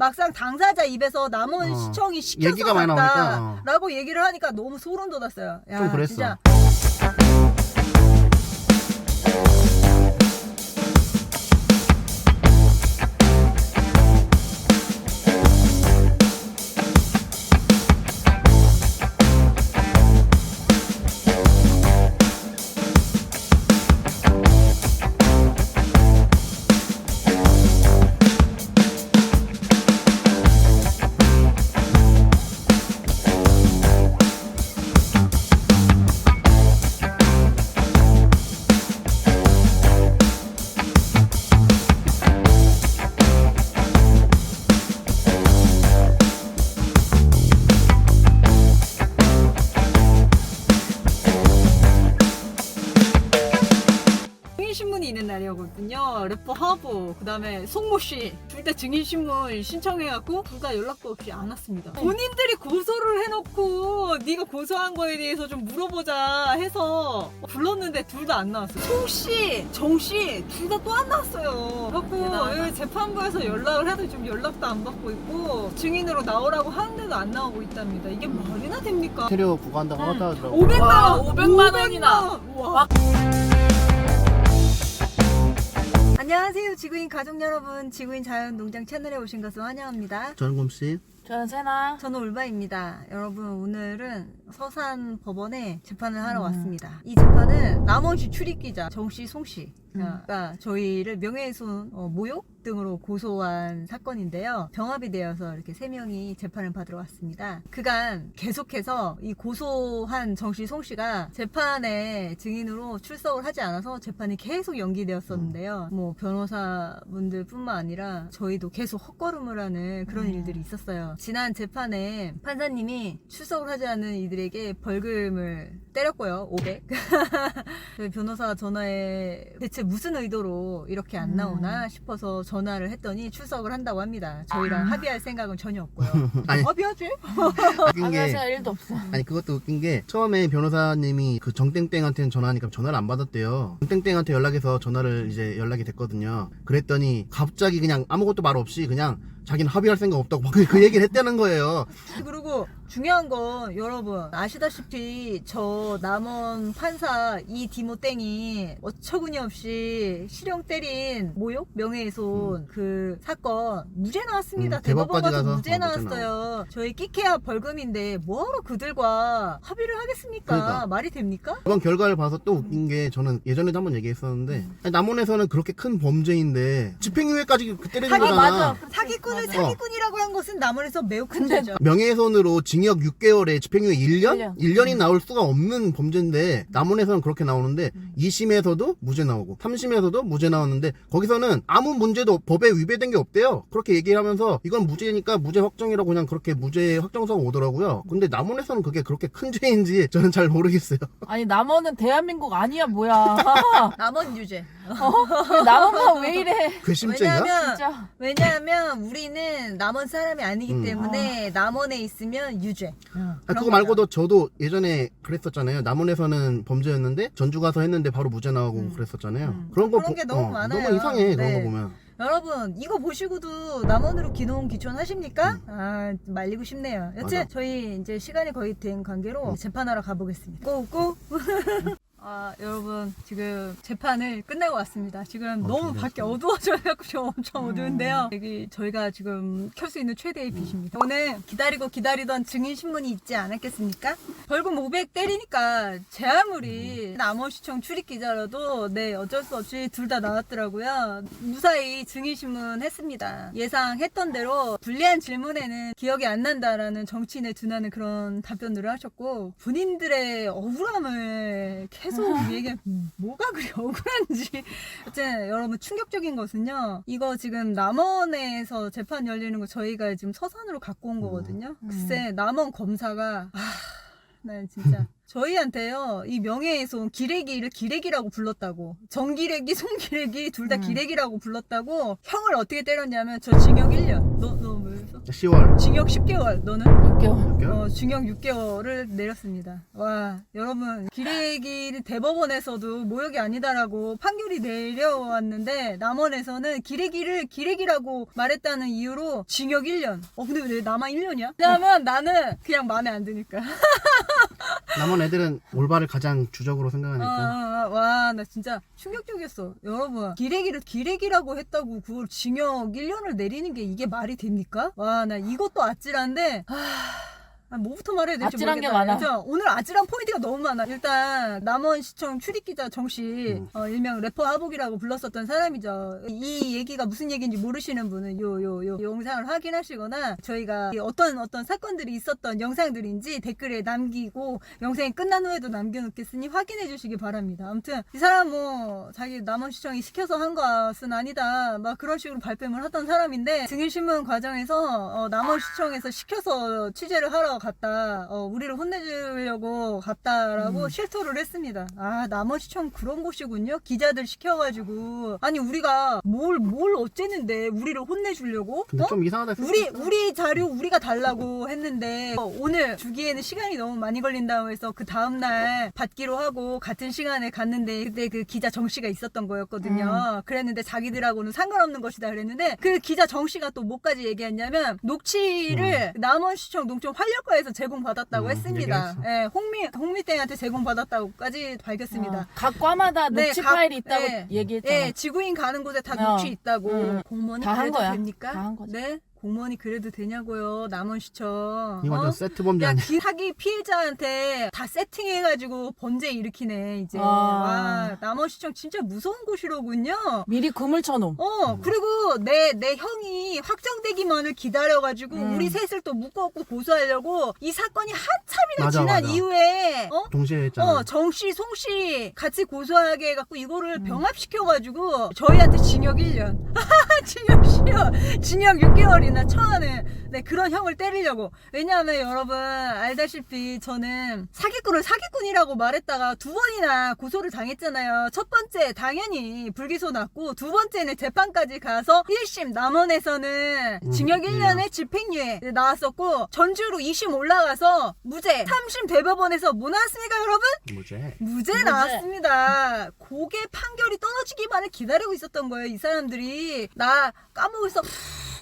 막상 당사자 입에서 남원 어. 시청이 시켜서 얘기가 많이 나오니까, 어. 라고 얘기를 하니까 너무 소름 돋았어요. 야, 좀 그랬어. 진짜 래퍼 하부, 그 다음에 송모 씨. 둘 다 증인신문 신청해갖고 둘 다 연락도 없이 안 왔습니다. 본인들이 고소를 해놓고 네가 고소한 거에 대해서 좀 물어보자 해서 불렀는데 둘 다 안 나왔어요. 송 씨, 정 씨, 둘 다 또 안 나왔어요. 그래갖고 여기 재판부에서 연락을 해도 지금 연락도 안 받고 있고 증인으로 나오라고 하는데도 안 나오고 있답니다. 이게 말이나 됩니까? 부과한다고 응. 하다 하더라고. 500만 와, 원! 500만 원이나. 와. 안녕하세요 지구인 가족 여러분 지구인 자연농장 채널에 오신 것을 환영합니다 전곰 씨. 저는 세나. 저는 올바입니다 여러분 오늘은 서산 법원에 재판을 하러 음. 왔습니다 이 재판은 남원시 출입기자 정씨 송씨 음. 가 저희를 명예훼손 어, 모욕 등으로 고소한 사건인데요. 병합이 되어서 이렇게 세 명이 재판을 받으러 왔습니다. 그간 계속해서 이 고소한 정씨 송 씨가 재판에 증인으로 출석을 하지 않아서 재판이 계속 연기되었었는데요. 뭐 변호사분들뿐만 아니라 저희도 계속 헛걸음을 하는 그런 음. 일들이 있었어요. 지난 재판에 판사님이 출석을 하지 않은 이들에게 벌금을 때렸고요. 500. 저희 변호사 전화에 대체 무슨 의도로 이렇게 안 음. 나오나 싶어서 전 화를 했더니 출석을 한다고 합니다. 저희랑 아. 합의할 생각은 전혀 없고요. 아니 합의하지? 웃긴 게 안녕하세요. 일도 없어. 아니 그것도 웃긴 게 처음에 변호사님이 그 정땡땡한테는 전화하니까 전화를 안 받았대요. 정땡땡한테 연락해서 전화를 이제 연락이 됐거든요. 그랬더니 갑자기 그냥 아무것도 말 없이 그냥 자기는 합의할 생각 없다고 막 그, 그 얘기를 했다는 거예요. 그리고 중요한 건 여러분 아시다시피 저 남원 판사 이 디모땡이 어처구니 없이 실형 때린 모욕 명예훼손 그 사건 무죄 나왔습니다 음, 대법원 대법까지 가서 가서 무죄 어, 무죄 나왔어요 저희 끼케야 벌금인데 뭐하러 그들과 합의를 하겠습니까 그러니까. 말이 됩니까? 이번 결과를 봐서 또 웃긴 게 저는 예전에도 한번 얘기했었는데 아니, 남원에서는 그렇게 큰 범죄인데 집행유예까지 그 때리는 거잖아. 맞아. 사기꾼 을 맞아. 사기꾼이라고 한 것은 남원에서 매우 큰 죄죠 명예훼손으로 징역 6개월에 집행유예 1년? 1년. 1년 이 나올 수가 없는 범죄인데 남원에서는 그렇게 나오는데 음. 2심에서도 무죄 나오고 3심에서도 무죄 나왔는데 거기서는 아무 문제도 없- 법에 위배된 게 없대요. 그렇게 얘기하면서 이건 무죄니까 무죄 확정이라고 그냥 그렇게 무죄 확정서가 오더라고요. 근데 남원에서는 그게 그렇게 큰 죄인지 저는 잘 모르겠어요. 아니 남원은 대한민국 아니야 뭐야. 남원 유죄 어? 왜 남원만 왜 이래? 괘씸죄인가? 왜냐면 진짜. 왜냐하면 우리 는 남원 사람이 아니기 음. 때문에 남원에 있으면 유죄. 아, 그런 그거 말고도 저도 예전에 그랬었잖아요. 남원에서는 범죄였는데 전주 가서 했는데 바로 무죄 나오고 음. 그랬었잖아요. 음. 그런 거 그런 보- 게 너무 어, 많아요. 너무 이상해 그런 네. 거 보면. 여러분 이거 보시고도 남원으로 기농 기촌 하십니까? 음. 아 말리고 싶네요. 여튼 맞아. 저희 이제 시간이 거의 된 관계로 음. 재판하러 가보겠습니다. 고고. 아 여러분 지금 재판을 끝내고 왔습니다. 지금 어, 너무. 밖에 어두워져갖고 좀 엄청 음. 어두운데요. 여기 저희가 지금 켤 수 있는 최대의 빛입니다. 오늘 기다리고 기다리던 증인 신문이 있지 않았겠습니까? 벌금 500 때리니까 제 아무리 남원시청 출입 기자라도 네 어쩔 수 없이 둘 다 나왔더라고요. 무사히 증인 신문 했습니다. 예상했던 대로 불리한 질문에는 기억이 안 난다라는 정치인의 둔하는 그런 답변들을 하셨고 본인들의 억울함을 계속 얘기 뭐가 그리 억울한지. 어쨌든 여러분 충격적인 것은요 이거 지금 남원에서 재판 열리는 거 저희가 지금 서산으로 갖고 온 거거든요. 음. 글쎄 남원 검사가 아 난 진짜 저희한테요 이 명예훼손 기레기를 기레기라고 불렀다고 정기레기 송기레기 둘 다 음. 기레기라고 불렀다고 형을 어떻게 때렸냐면 저 징역 1년 너너왜 10월. 징역 10개월. 너는? 6개월. 어, 징역 6개월을 내렸습니다. 와, 여러분, 기레기 대법원에서도 모욕이 아니다라고 판결이 내려왔는데, 남원에서는 기레기를 기레기라고 말했다는 이유로 징역 1년. 어, 근데 왜 나만 1년이야? 왜냐면 나는 그냥 마음에 안 드니까. 남은 애들은 올바를 가장 주적으로 아, 생각하니까. 아, 아, 와, 나 진짜 충격적이었어. 여러분, 기레기를 기레기라고 했다고 그걸 징역 1년을 내리는 게 이게 말이 됩니까? 와, 나 이것도 아찔한데, 하... 아, 뭐부터 말해야 될지 아찔한 게 모르겠다. 많아. 그죠? 오늘 아찔한 포인트가 너무 많아. 일단 남원시청 출입기자 정씨 음. 어, 일명 래퍼 하복이라고 불렀었던 사람이죠. 이 얘기가 무슨 얘기인지 모르시는 분은 요 요 요 영상을 확인하시거나 저희가 이 어떤 어떤 사건들이 있었던 영상들인지 댓글에 남기고 영상이 끝난 후에도 남겨놓겠으니 확인해 주시기 바랍니다. 아무튼 이 사람 뭐 자기 남원시청이 시켜서 한 것은 아니다. 막 그런 식으로 발뺌을 하던 사람인데 증인신문 과정에서 어, 남원시청에서 시켜서 취재를 하러 갔다. 어, 우리를 혼내주려고 갔다라고 실토를 했습니다. 아 남원시청 그런 곳이군요. 기자들 시켜가지고 아니 우리가 뭘 뭘 어쨌는데 우리를 혼내주려고? 근데 어? 좀 이상하다. 우리 우리 자료 우리가 달라고 했는데 어, 오늘 주기에는 시간이 너무 많이 걸린다고 해서 그 다음 날 받기로 하고 같은 시간에 갔는데 그때 그 기자 정 씨가 있었던 거였거든요. 그랬는데 자기들하고는 상관없는 것이다 그랬는데 그 기자 정 씨가 또 뭐까지 얘기했냐면 녹취를 남원시청 농촌 활력 과에서 제공받았다고 음, 했습니다. 얘기했어. 예, 홍미 홍미땡한테 제공받았다고까지 밝혔습니다. 어, 각 과마다 네, 녹취 각- 파일이 있다고 예, 얘기했잖아. 예, 지구인 가는 곳에 다 어. 녹취 있다고. 음. 공무원이 다 한 그래도 거야. 됩니까? 다한 거지. 네? 공무원이 그래도 되냐고요. 남원시청. 이거 완전 어? 세트 범죄 야, 아니야? 기- 사기 피해자한테 다 세팅해가지고 범죄 일으키네, 이제. 아. 와, 남원시청 진짜 무서운 곳이로군요. 미리 금을 쳐놓음. 어, 그리고 내, 내 형이 확정되기만을 기다려가지고 음. 우리 셋을 또 묶어갖고 고소하려고 이 사건이 한참이나 맞아, 지난 맞아. 이후에, 어? 동시에 했잖아. 어, 정 씨, 송 씨 같이 고소하게 해갖고 이거를 음. 병합시켜가지고 저희한테 징역 1년. 징역 10년. 징역 6개월이 나 처하는 네, 그런 형을 때리려고. 왜냐하면 여러분, 알다시피 저는 사기꾼을 사기꾼이라고 말했다가 두 번이나 고소를 당했잖아요. 첫 번째, 당연히 불기소 났고, 두 번째는 재판까지 가서 1심 남원에서는 음, 징역 예. 1년에 집행유예 나왔었고, 전주로 2심 올라가서 무죄. 3심 대법원에서 뭐 나왔습니까, 여러분? 무죄. 무죄 무죄. 나왔습니다. 고개 판결이 떨어지기만을 기다리고 있었던 거예요. 이 사람들이 나 까먹어서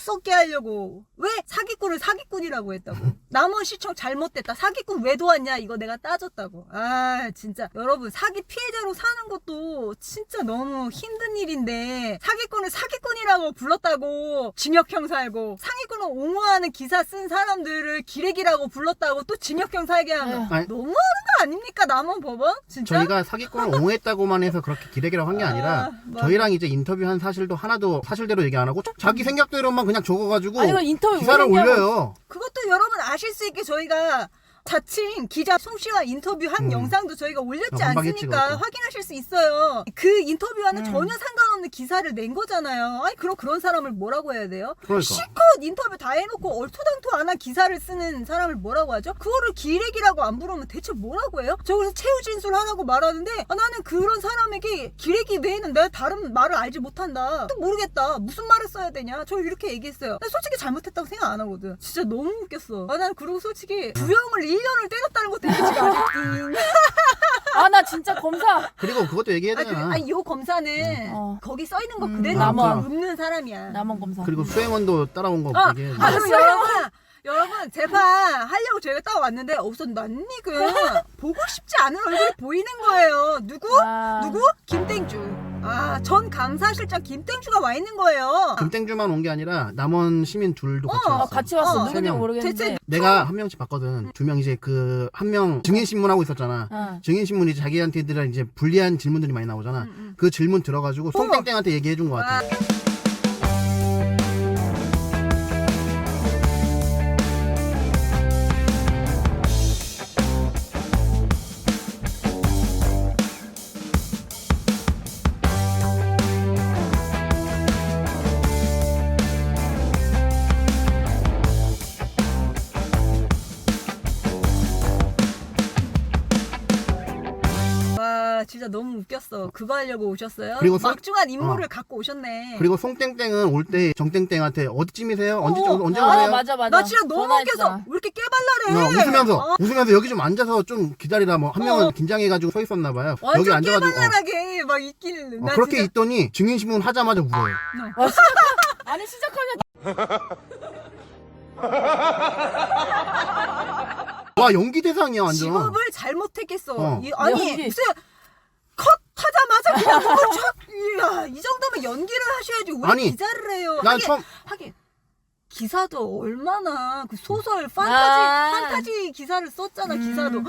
푹 썩게 하려고 왜 사기꾼을 사기꾼이라고 했다고 남원 시청 잘못됐다 사기꾼 왜 도왔냐 이거 내가 따졌다고 아 진짜 여러분 사기 피해자로 사는 것도 진짜 너무 힘든 일인데 사기꾼을 사기꾼이라고 불렀다고 징역형 살고 사기꾼을 옹호하는 기사 쓴 사람들을 기레기라고 불렀다고 또 징역형 살게 하면 너무하는 거 아닙니까 남원 법원? 진짜? 저희가 사기꾼을 옹호했다고만 해서 그렇게 기대기라고 한 게 아 니라 아, 맞아. 저희랑 이제 인터뷰한 사실도 하나도 사실대로 얘기 안 하고 자기 생각대로만 그냥 적어가지고 아니, 이거 인터뷰 기사를. 올려요. 그것도 여러분 아실 수 있게 저희가 자칭 기자 송씨와 인터뷰한 음. 영상도 저희가 올렸지 아, 않습니까? 확인하실 수 있어요. 그 인터뷰와는 음. 전혀 상관없는 기사를 낸 거잖아요. 아니 그럼 그런 사람을 뭐라고 해야 돼요? 그러니까. 실컷 인터뷰 다 해놓고 얼토당토 안 한 기사를 쓰는 사람을 뭐라고 하죠? 그거를 기레기라고 안 부르면 대체 뭐라고 해요? 저 그래서 최후 진술하라고 말하는데 아, 나는 그런 사람에게 기레기 외에는 내가 다른 말을 알지 못한다. 또 모르겠다. 무슨 말을 써야 되냐? 저 이렇게 얘기했어요. 나 솔직히 잘못했다고 생각 안 하거든. 진짜 너무 웃겼어. 아, 난 그리고 솔직히 부영을 1년을 때렸다는 것도 이해지가 않았지. 아, 나 진짜 검사. 그리고 그것도 얘기해야 아, 그, 되잖아. 아니, 요 검사는 어. 거기 써 있는 거 음, 그대로 남원. 읊는 사람이야. 남원 검사. 그리고 수행원도 따라온 거 아, 얘기해. 아, 그럼 알았어요. 여러분, 여러분 재판 하려고 저희가 딱 왔는데 우선 낯익은 보고 싶지 않은 얼굴이 보이는 거예요. 누구? 아. 누구? 김땡주. 아, 전 감사실장 김땡주가 와 있는 거예요. 금땡주만 온 게 아니라 남원 시민 둘도 같이 어, 아, 왔어. 같이 왔어. 어, 누군지 세 명. 모르겠는데. 내가 한 명씩 봤거든. 두 명 이제 그 한 명 증인 신문하고 있었잖아. 어. 증인 신문이 자기한테들 이제 불리한 질문들이 많이 나오잖아. 음, 음. 그 질문 들어가지고. 송땡땡한테 얘기해 준것 같아. 진짜 너무 웃겼어. 그거 하려고 오셨어요? 그리고 송- 막중한 임무를 어. 갖고 오셨네. 그리고 송땡땡은 올 때 정땡땡한테 어디쯤이세요? 언제 어, 언제 아 오세요? 맞아 맞아. 나 진짜 너무 전화했잖아. 웃겨서 왜 이렇게 깨발랄해? 어, 웃으면서 어, 웃으면서 여기 좀 앉아서 좀 기다리라 뭐 한 명은 어. 긴장해가지고 서 있었나 봐요. 여기 완전 앉아가지고 어. 깨발랄하게 막 있기는. 어, 나 그렇게 진짜- 있더니 증인 신문 하자마자 울어요. 아, 아니 시작하면 와 연기 대상이야 완전. 직업을 잘못했겠어. 어. 이, 아니 연기. 무슨 컷 하자마자 그냥 그걸 촥 이야 이 정도면 연기를 하셔야지 왜 아니, 기자를 해요? 난 하긴, 처음 하긴 기사도 얼마나 그 소설 판타지 아. 판타지 기사를 썼잖아 음. 기사도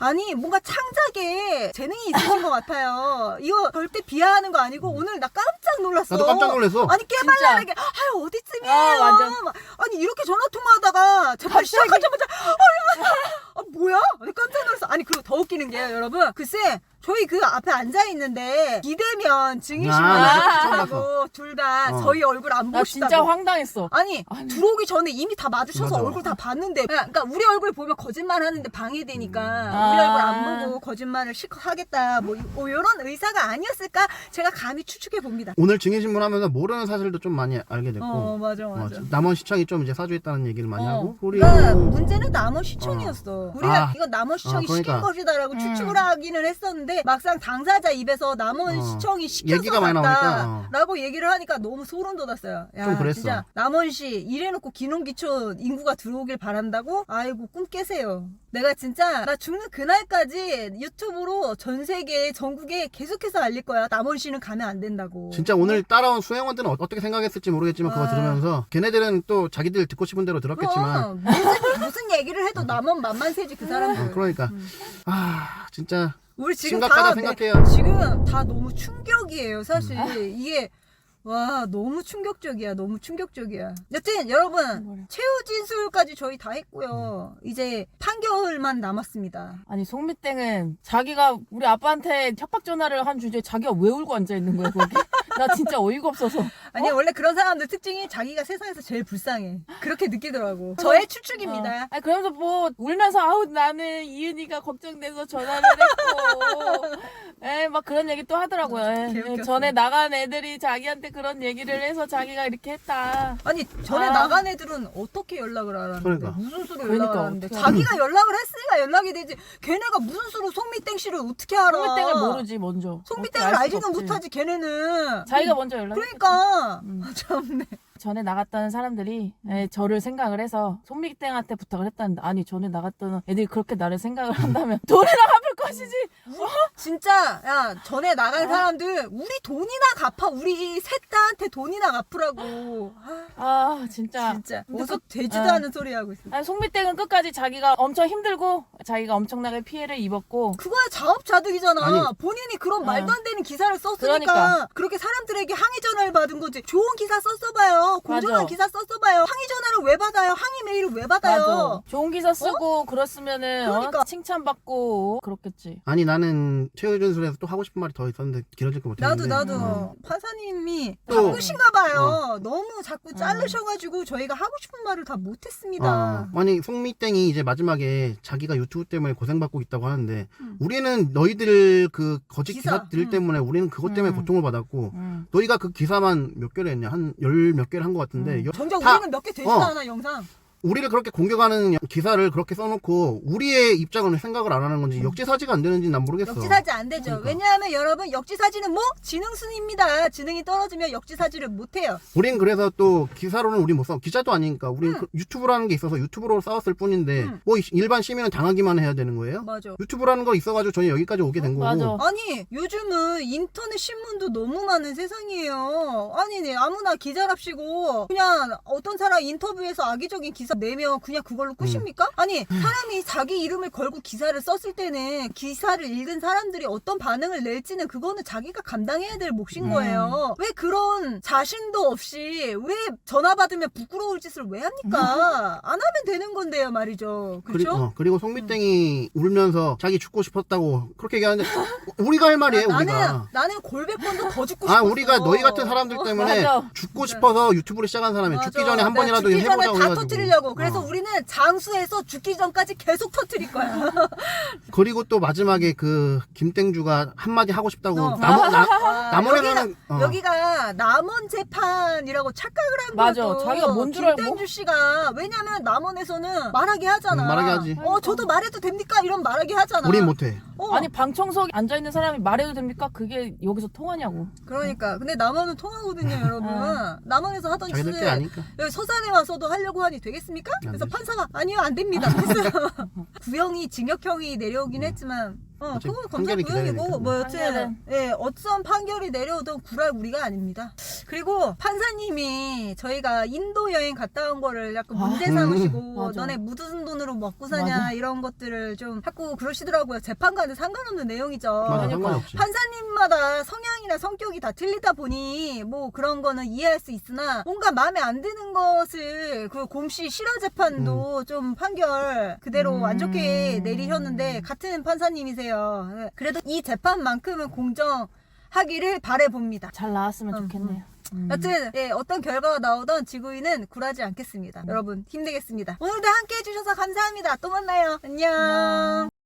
아니 뭔가 창작에 재능이 있으신 것 같아요. 이거 절대 비하하는 거 아니고 오늘 나 깜짝 놀랐어. 나도 깜짝 놀랐어. 아니 깨발랄하게 아유 어디쯤이에요? 아. 막, 아니 이렇게 전화 통화하다가 제가 시작하자마자 어, 야, 아 뭐야? 아니, 깜짝 놀랐어. 아니 그리고 더 웃기는 게요, 여러분. 글쎄 저희 그 앞에 앉아 있는데 기대면 증인신문 아, 하고 둘 다 어. 저희 얼굴 안 나 보시다고. 진짜 황당했어. 아니, 아니. 들어오기 전에 이미 다 마주쳐서 맞아. 얼굴 다 봤는데 그러니까 우리 얼굴 보면 거짓말 하는데 방해되니까 아. 우리 얼굴 안 보고 거짓말을 실컷 하겠다 뭐, 이- 뭐 이런 의사가 아니었을까 제가 감히 추측해 봅니다. 오늘 증인신문 하면서 모르는 사실도 좀 많이 알게 됐고 어 맞아 어, 맞아. 남원 시청이 좀 이제 사주했다는 얘기를 많이 어. 하고 그리고 그러니까 문제는 남원 시청이었어. 우리가 아. 이건 남원 시청이 아, 그러니까. 시킨 것이다라고 음. 추측을 하기는 했었는데 막상 당사자 입에서 남원 어. 시청이 시켜서 얘기가 많이 나오니까, 어. 갔다라고 얘기를 하니까 너무 소름 돋았어요. 야, 좀 그랬어. 진짜 남원시 이래놓고 기농기촌 인구가 들어오길 바란다고? 아이고 꿈 깨세요. 내가 진짜 나 죽는 그날까지 유튜브로 전 세계 전국에 계속해서 알릴 거야. 남원시는 가면 안 된다고. 진짜 오늘 따라온 수행원들은 어- 어떻게 생각했을지 모르겠지만 그거 아. 들으면서 걔네들은 또 자기들 듣고 싶은 대로 들었겠지만 어, 무슨, 무슨 얘기를 해도 남원 만만세지 그 사람들. 어, 그러니까 음. 아 진짜 우리 지금 심각하다 다 생각해요. 네, 지금 다 너무 충격이에요. 사실 음. 이게 와 너무 충격적이야. 너무 충격적이야. 여튼 여러분 뭐래. 최후 진술까지 저희 다 했고요. 이제 판결만 남았습니다. 아니 송미땡은 자기가 우리 아빠한테 협박 전화를 한 주제에 자기가 왜 울고 앉아 있는 거야 거기? 나 진짜 어이가 없어서. 아니 원래 그런 사람들 특징이 자기가 세상에서 제일 불쌍해. 그렇게 느끼더라고. 저의 추측입니다. 어. 아니 그러면서 뭐 울면서 아우 나는 이은이가 걱정돼서 전화를 했고 에막 그런 얘기 또 하더라고요 에, 개웃겼어. 전에 나간 애들이 자기한테 그런 얘기를 해서 자기가 이렇게 했다. 아니 전에 아. 나간 애들은 어떻게 연락을 하라는데? 그러니까. 무슨 수로 그러니까 연락을 하는데? 어떻게 자기가 연락을 했으니까 연락이 되지. 걔네가 무슨 수로 송미땡 씨를 어떻게 알아? 송미땡을 모르지 먼저. 송미땡을 어떻게 알 알지는 없지. 못하지 걔네는. 자기가 먼저 연락 그러니까. 음. 아, 참네. 전에 나갔다는 사람들이 에, 저를 생각을 해서 송미땡한테 부탁을 했다는데 아니 전에 나갔던 애들이 그렇게 나를 생각을 한다면 돈이나 것이지 진짜 야 전에 나간 사람들 우리 돈이나 갚아 우리 셋 다한테 돈이나 갚으라고 아, 아 진짜 진짜 근데 어서 그- 되지도 아. 않은 소리 하고 있어 아니, 송미땡은 끝까지 자기가 엄청 힘들고 자기가 엄청나게 피해를 입었고 그거야 자업자득이잖아. 아니. 본인이 그런 어. 말도 안 되는 기사를 썼으니까 그러니까. 그렇게 사람들에게 항의 전화를 받은 거지. 좋은 기사 썼어봐요. 공정한 맞아. 기사 썼어봐요. 항의 전화를 왜 받아요? 항의 메일을 왜 받아요? 맞아. 좋은 기사 쓰고 그랬으면은 그러니까. 어? 칭찬받고 그렇 겠지. 아니 나는 최유준술에서 또 하고 싶은 말이 더 있었는데 길어질 거 나도 못했는데 나도 어. 판사님이 또- 바쁘신가 봐요. 너무 자꾸 자르셔가지고 저희가 하고 싶은 말을 다 못했습니다. 어, 아니 송미땡이 이제 마지막에 자기가 유튜브 때문에 고생받고 있다고 하는데 음. 우리는 너희들 그 거짓 기사. 기사, 들 음. 때문에 우리는 그것 때문에 음. 고통을 받았고 음. 너희가 그 기사만 몇 개를 했냐 한 열 몇 개를 한 것 같은데 음. 여- 정작 다 우리는 몇 개 되지도 어. 않아 영상. 우리를 그렇게 공격하는 기사를 그렇게 써놓고 우리의 입장을 생각을 안 하는 건지 역지사지가 안 되는지 난 모르겠어. 역지사지 안 되죠. 그러니까. 왜냐하면 여러분 역지사지는 뭐 지능순입니다. 지능이 떨어지면 역지사지를 못 해요. 우린 그래서 또 기사로는 우리 못 싸워 기자도 아니니까 우린 음. 그 유튜브라는 게 있어서 유튜브로 싸웠을 뿐인데 음. 뭐 이- 일반 시민은 당하기만 해야 되는 거예요? 맞아. 유튜브라는 거 있어가지고 저희 여기까지 오게 된 거고 맞아. 아니 요즘은 인터넷 신문도 너무 많은 세상이에요. 아니 네 아무나 기자랍시고 그냥 어떤 사람 인터뷰에서 악의적인 기사 내면 그냥 그걸로 끝입니까? 아니 사람이 자기 이름을 걸고 기사를 썼을 때는 기사를 읽은 사람들이 어떤 반응을 낼지는 그거는 자기가 감당해야 될 몫인 음. 거예요. 왜 그런 자신도 없이 왜 전화 받으면 부끄러울 짓을 왜 합니까? 안 하면 되는 건데요 말이죠. 그리, 그렇죠? 어, 그리고 송미땡이 울면서 자기 죽고 싶었다고 그렇게 얘기하는데 우리가 할 말이에요 나는 우리가 나는 골백 번도 더 죽고 아 싶었어. 우리가 너희 같은 사람들 때문에 맞아. 죽고 싶어서 유튜브를 시작한 사람이 맞아. 죽기 전에 한 내가 번이라도 죽기 전에 해보자고 다 해가지고 터뜨리려고 되냐고. 그래서 어. 우리는 장수해서 죽기 전까지 계속 터트릴 거야. 그리고 또 마지막에 그 김땡주가 한마디 하고 싶다고 어. 남원 나, 아, 여기가, 어. 여기가 남원 재판이라고 착각을 한 거야. 맞아. 또. 자기가 뭔줄 알고. 김땡주 씨가 왜냐면 남원에서는 말하게 하잖아. 음, 말하게 하지. 어, 저도 말해도 됩니까? 이런 말하게 하잖아. 우린 못해. 어, 아니 방청석에 앉아 있는 사람이 말해도 됩니까? 그게 여기서 통하냐고. 그러니까 근데 남원은 통하거든요, 여러분. 남원에서 하던 자기들 짓을 게 아니까. 여기 서산에 와서도 하려고 하니 되겠습니까? 안 그래서 되지. 판사가 아니요 안 됩니다. 그래서 구형이 징역형이 내려오긴 했지만 어 어차피 그건 검사 판결이 구형이고. 뭐 여튼 판결은. 예 어떤 판결이 내려오든 구랄 우리가 아닙니다. 그리고 판사님이 저희가 인도 여행 갔다 온 거를 약간 아. 문제 삼으시고 음, 맞아. 너네 무슨 돈으로 먹고 사냐 맞아. 이런 것들을 좀 자꾸 그러시더라고요. 재판과는 상관없는 내용이죠. 맞아. 상관없지. 판사님마다 성향이나 성격이 다 틀리다 보니 뭐 그런 거는 이해할 수 있으나 뭔가 마음에 안 드는 것을 그 곰씨 실화 재판도 좀 판결 그대로 음. 안 좋게 내리셨는데 같은 판사님이세요. 네. 그래도 이 재판만큼은 공정하기를 바래봅니다. 잘 나왔으면 음, 좋겠네요. 음. 여튼 예, 어떤 결과가 나오던 지구인은 굴하지 않겠습니다. 여러분 힘내겠습니다. 오늘도 함께 해주셔서 감사합니다. 또 만나요. 안녕.